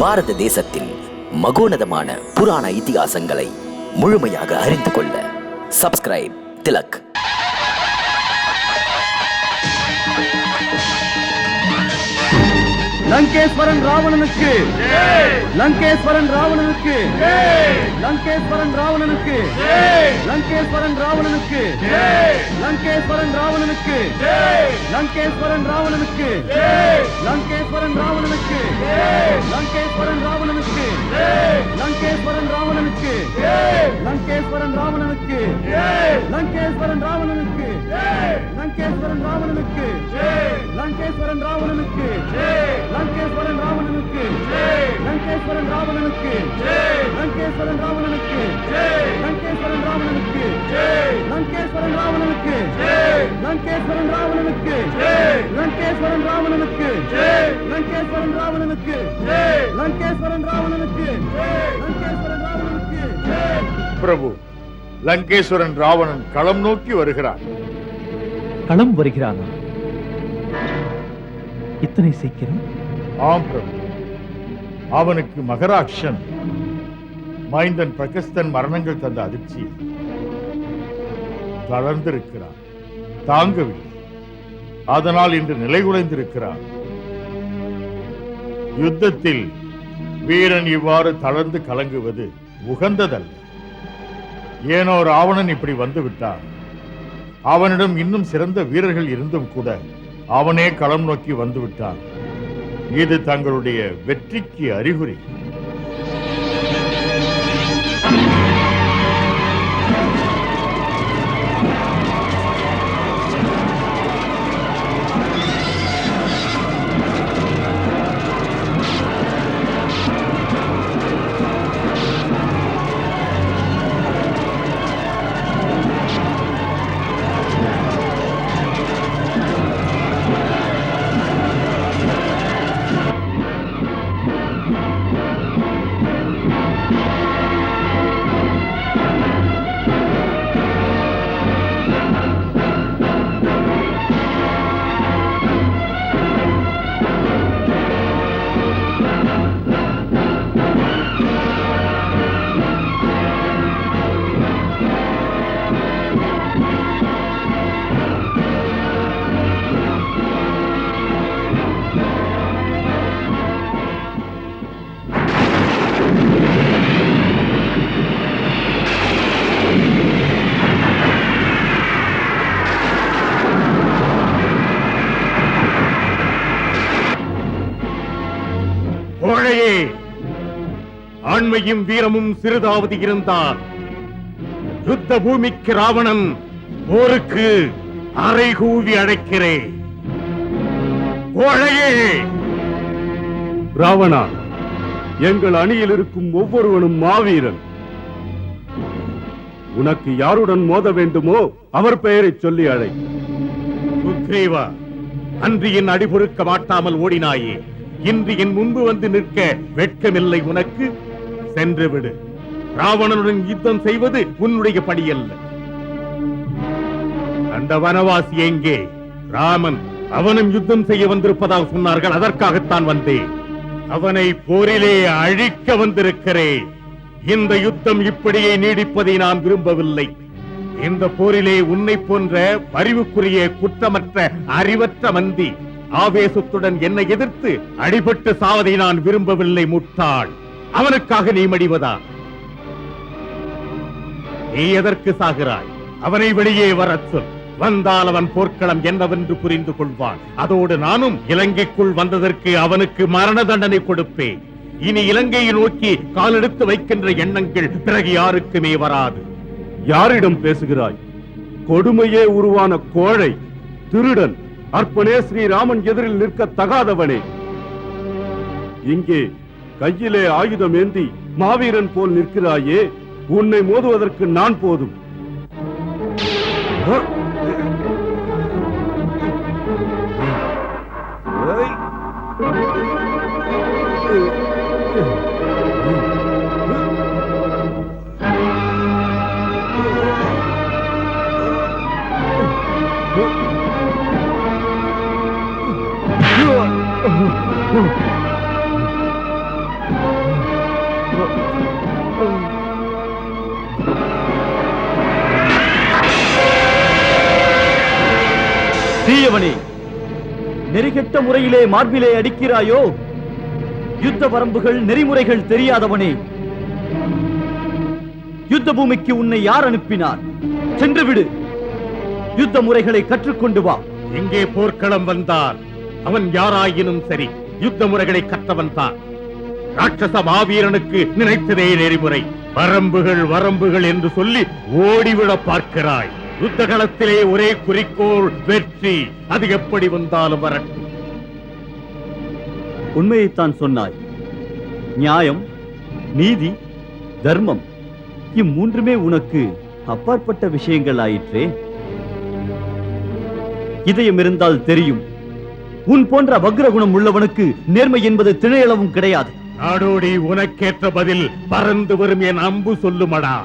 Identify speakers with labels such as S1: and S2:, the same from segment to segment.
S1: பாரத தேசத்தின் மகோனதமான புராண இதிகாசங்களை முழுமையாக அறிந்து கொள்ள சப்ஸ்கிரைப் திலக்.
S2: லங்கேஸ்வரன் ராவணனுக்கு. லங்கேஸ்வரன் ராவணனுக்கு. லங்கேஸ்வரன் ராவணனுக்கு. லங்கேஸ்வரன் ராவணனுக்கு. லங்கேஸ்வரன் ராவணனுக்கு லங்கேஸ்வரன் ராவணனுக்கு லங்கேஸ்வரன் ராவணனுக்கு லங்கேஸ்வரன் ராவணனுக்கு லங்கேஸ்வரன் ராவணனுக்கு லங்கேஸ்வரன் ராவணனுக்கு லங்கேஸ்வரன் ராவணனுக்கு லங்கேஸ்வரன் ராவணனுக்கு லங்கேஸ்வரன் ராவணனுக்கு லங்கேஸ்வரன் ராவணனுக்கு லங்கேஸ்வரன் ராவணனுக்கு லங்கேஸ்வரன் ராவணனுக்கு லங்கேஸ்வரன் ராவணனுக்கு. லங்கேஸ்வரன் ராவணனுக்கு. லங்கேஸ்வரன் ராவணனுக்கு. லங்கேஸ்வரன் ராவணனுக்கு. லங்கேஸ்வரன் ராவணனுக்கு.
S3: பிரபு லங்கேஸ்வரன் ராவணன் களம் நோக்கி வருகிறான்.
S4: களம் வருகிறானா? இத்தனை சீக்கிரம்?
S3: ஆம் பிரபு. அவனுக்கு மகராக்ஷன். மைந்தன் பிரகஸ்தன் மரணங்கள் தந்த அதிர்ச்சி தளர்ந்திருக்கிறான். தாங்கவில்லை. அதனால் இன்று நிலைகுலைந்திருக்கிறார். யுத்தத்தில் வீரன் இவ்வாறு தளர்ந்து கலங்குவது உகந்ததல்ல. ஏனோ ராவணன் இப்படி வந்து விட்டான் அவனிடம் இன்னும் சிறந்த வீரர்கள் இருந்தும் கூட அவனே களம் நோக்கி வந்து விட்டான் இது தங்களுடைய வெற்றிக்கு அறிகுறி.
S5: ஆண்மையும் வீரமும் சிறிதாவது இருந்தால் யுத்த பூமிக்கு ராவணன் போருக்கு அறை கூவி அழைக்கிறேன் கோழையே!
S6: ராவணா எங்கள் அணியில் இருக்கும் ஒவ்வொருவனும் மாவீரன். உனக்கு யாருடன் மோத வேண்டுமோ அவர் பெயரைச் சொல்லி அழை.
S5: சுக்ரீவா அன்று என் அடிபொறுக்க மாட்டாமல் ஓடினாயே. இன்று என் முன்பு வந்து நிற்க வெட்கமில்லை உனக்கு? சென்று விடு. ராவணனுடன் யுத்தம் செய்வது உன்னுடைய பணியல்ல அந்த வனவாசி எங்கே? ராமன் அவனும் யுத்தம் செய்ய வந்திருப்பதாக சொன்னார்கள் அதற்காகத்தான் வந்தேன். அவனை போரிலே அழிக்க வந்திருக்கிறேன். இந்த யுத்தம் இப்படியே நீடிப்பதை நான் விரும்பவில்லை. இந்த போரிலே உன்னை போன்ற அறிவுக்குரிய குற்றமற்ற அறிவற்ற மந்தி ஆவேசத்துடன் என்னை எதிர்த்து அடிபட்டு சாவதை நான் விரும்பவில்லை முட்டாள். அவனுக்காக நீ மடிவதா? நீ எதற்கு சாகிறாய்? அவனை வெளியே வரச் சொல். வந்தால் அவன் போர்க்களம் என்னவென்று புரிந்து கொள்வான். அதோடு நானும் இலங்கைக்குள் வந்ததற்கு அவனுக்கு மரண தண்டனை கொடுப்பேன். இனி இலங்கையை நோக்கி காலெடுத்து வைக்கின்ற எண்ணங்கள் பிறகு யாருக்குமே வராது.
S6: யாரிடம் பேசுகிறாய்? கொடுமையே உருவான கோழை திருடன் அற்பனே ஸ்ரீராமன் எதிரில் நிற்க தகாதவனே. இங்கே கையிலே ஆயுதம் ஏந்தி மாவீரன் போல் நிற்கிறாயே. உன்னை மோதுவதற்கு நான் போதும்.
S2: தீயவனே நெறிகெட்ட முறையிலே மார்பிலே அடிக்கிறாயோ? யுத்த வரம்புகள் நெறிமுறைகள் தெரியாதவனே. யுத்த பூமிக்கு உன்னை யார் அனுப்பினார்? சென்று விடு யுத்த முறைகளை கற்றுக்கொண்டு வா.
S5: எங்கே போர்க்களம் வந்தார்? அவன் யாராயினும் சரி யுத்த முறைகளை கற்றவன் தான். ராட்சச மாவீரனுக்கு நினைத்ததே நெறிமுறை. வரம்புகள் வரம்புகள் என்று சொல்லி ஓடிவிட பார்க்கிறாய். யுத்த களத்திலே ஒரே குறிக்கோள் வெற்றி. அது எப்படி வந்தாலும் வரட்டும்.
S2: உண்மையைத்தான் சொன்னாய். நியாயம் நீதி தர்மம் இம்மூன்றுமே உனக்கு அப்பாற்பட்ட விஷயங்கள் ஆயிற்றே இதயம் இருந்தால் தெரியும் உன் போன்ற வக்ரகுணம் உள்ளவனுக்கு நேர்மை என்பது திணையளவும் கிடையாது.
S5: நாடோடி உனக்கேற்ற பதில் பறந்து வரும் என் அம்பு சொல்லுமடா.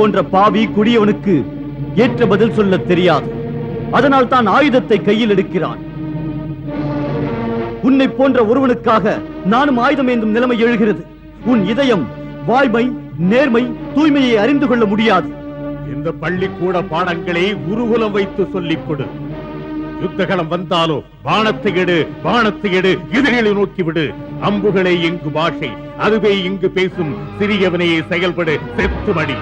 S2: போன்ற பாவி குடியவனுக்கு ஏற்ற பதில் சொல்ல தெரியாது. அதனால் தான் ஆயுதத்தை கையில் எடுக்கிறான். உன்னை போன்ற ஒருவனுக்காக நானும் ஆயுதம் ஏந்தும் நிலைமை எழுகிறது. உன் இதயம் வாய்மை நேர்மை தூய்மையை அறிந்து கொள்ள முடியாது.
S5: இந்த பள்ளிக்கூட பாடங்களை உருகுலம் வைத்து சொல்லிக் கொடு. யுத்தகலம் வந்தாலோ பானத்தை எடு பானத்தை எடு எதிரிகளை நோக்கி விடு. அம்புகளே இங்கு பாஷை அதுவே இங்கு பேசும். சிறியவனையே செயல்படு செத்து மடி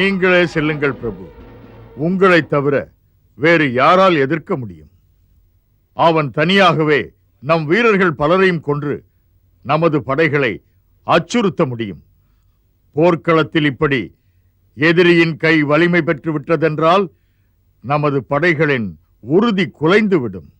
S3: நீங்களே செல்லுங்கள் பிரபு. உங்களை தவிர வேறு யாரால் எதிர்க்க முடியும்? அவன் தனியாகவே நம் வீரர்கள் பலரையும் கொன்று நமது படைகளை அச்சுறுத்த முடியும். போர்க்களத்தில் இப்படி எதிரியின் கை வலிமை பெற்று விட்டதென்றால் நமது படைகளின் உறுதி குலைந்துவிடும்.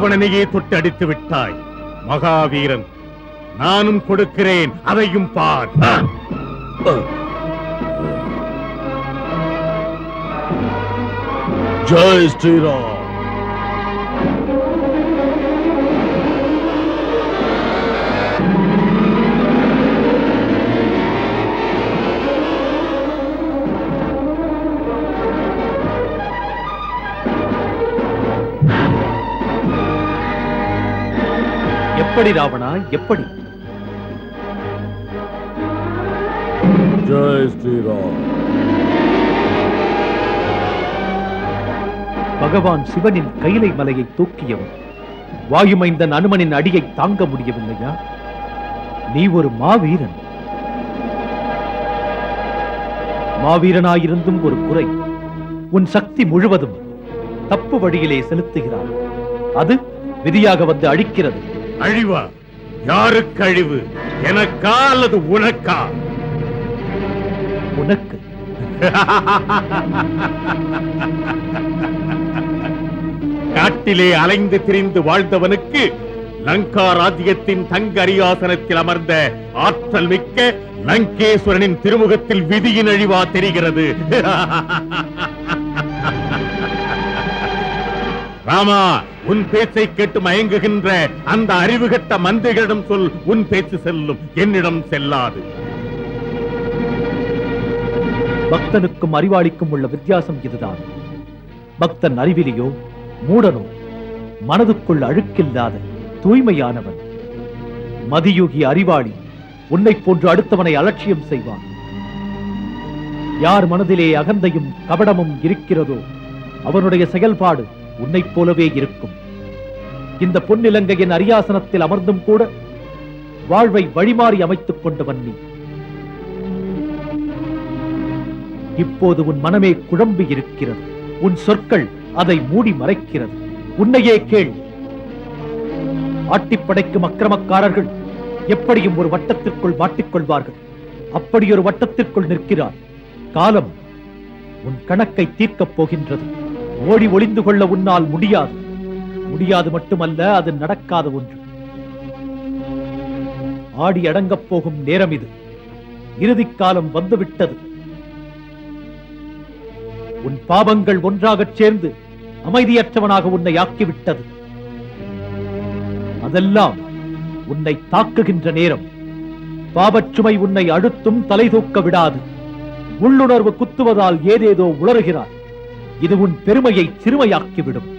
S5: ராவணனையே தொட்டு அடித்து விட்டாய். மகாவீரன் நானும் கொடுக்கிறேன் அதையும் பார்.
S3: ஜெய் ஸ்ரீராம்.
S4: எப்படி ராவணா? எப்படி?
S3: ஜெய் ஸ்ரீராம்.
S4: பகவான் சிவனின் கைலை மலையை தூக்கியவன். வாயுமைந்தன் அனுமனின் அடியை தாங்க முடியவில்லையா? நீ ஒரு மாவீரன். மாவீரனாயிருந்தும் ஒரு குறை. உன் சக்தி முழுவதும் தப்பு வழியிலே செலுத்துகிறாய் அது விதியாக வந்து அழிக்கிறது.
S5: அழிவா? யாருக்கு அழிவு? எனக்கா அல்லது உனக்கா?
S4: உனக்கு.
S5: காட்டிலே அலைந்து திரிந்து வாழ்ந்தவனுக்கு லங்கா ராஜ்யத்தின் தங்க அரியாசனத்தில் அமர்ந்த ஆற்றல் மிக்க லங்கேஸ்வரனின் திருமுகத்தில் விதியின் அழிவா தெரிகிறது. ராமா உன் பேச்சை கேட்டு மயங்குகின்ற அந்த அறிவுகட்ட மந்திரிகளிடம் சொல் உன் பேச்சு செல்லும். என்னிடம் செல்லாது.
S4: பக்தனுக்கும் அறிவாளிக்கும் உள்ள வித்தியாசம் இதுதான். பக்தன் அறிவிலியோ மூடனோ மனதுக்குள் அழுக்கில்லாத தூய்மையானவன். மதியுகி அறிவாளி உன்னைப் போன்று அடுத்தவனை அலட்சியம் செய்வான். யார் மனதிலே அகந்தையும் கபடமும் இருக்கிறதோ அவனுடைய செயல்பாடு உன்னைப் போலவே இருக்கும். இந்த பொன்னிலங்கையின் அரியாசனத்தில் அமர்ந்தும் கூட வாழ்வை வழிமாறி அமைத்துக் கொண்டவன் நீ. இப்போது உன் மனமே குழம்பி இருக்கிறது. உன் சொற்கள் அதை மூடி மறைக்கிறது. உன்னையே கேள். ஆட்டிப்படைக்கும் அக்கிரமக்காரர்கள் எப்படியும் ஒரு வட்டத்திற்குள் மாட்டிக்கொள்வார்கள். அப்படி ஒரு வட்டத்திற்குள் நிற்கிறார். காலம் உன் கணக்கை தீர்க்கப் போகின்றது. ஓடி ஒளிந்து கொள்ள உன்னால் முடியாது. முடியாது மட்டுமல்ல அது நடக்காத ஒன்று. ஆடி அடங்கப் போகும் நேரம் இது. இறுதிக்காலம் வந்துவிட்டது. உன் பாவங்கள் ஒன்றாகச் சேர்ந்து அமைதியற்றவனாக உன்னை ஆக்கிவிட்டது. அதெல்லாம் உன்னை தாக்குகின்ற நேரம். பாவச்சுமை உன்னை அழுத்தும் தலை தூக்க விடாது. உள்ளுணர்வு குத்துவதால் ஏதேதோ உளறுகிறார் இது உன் பெருமையை சிறுமையாக்கிவிடும்.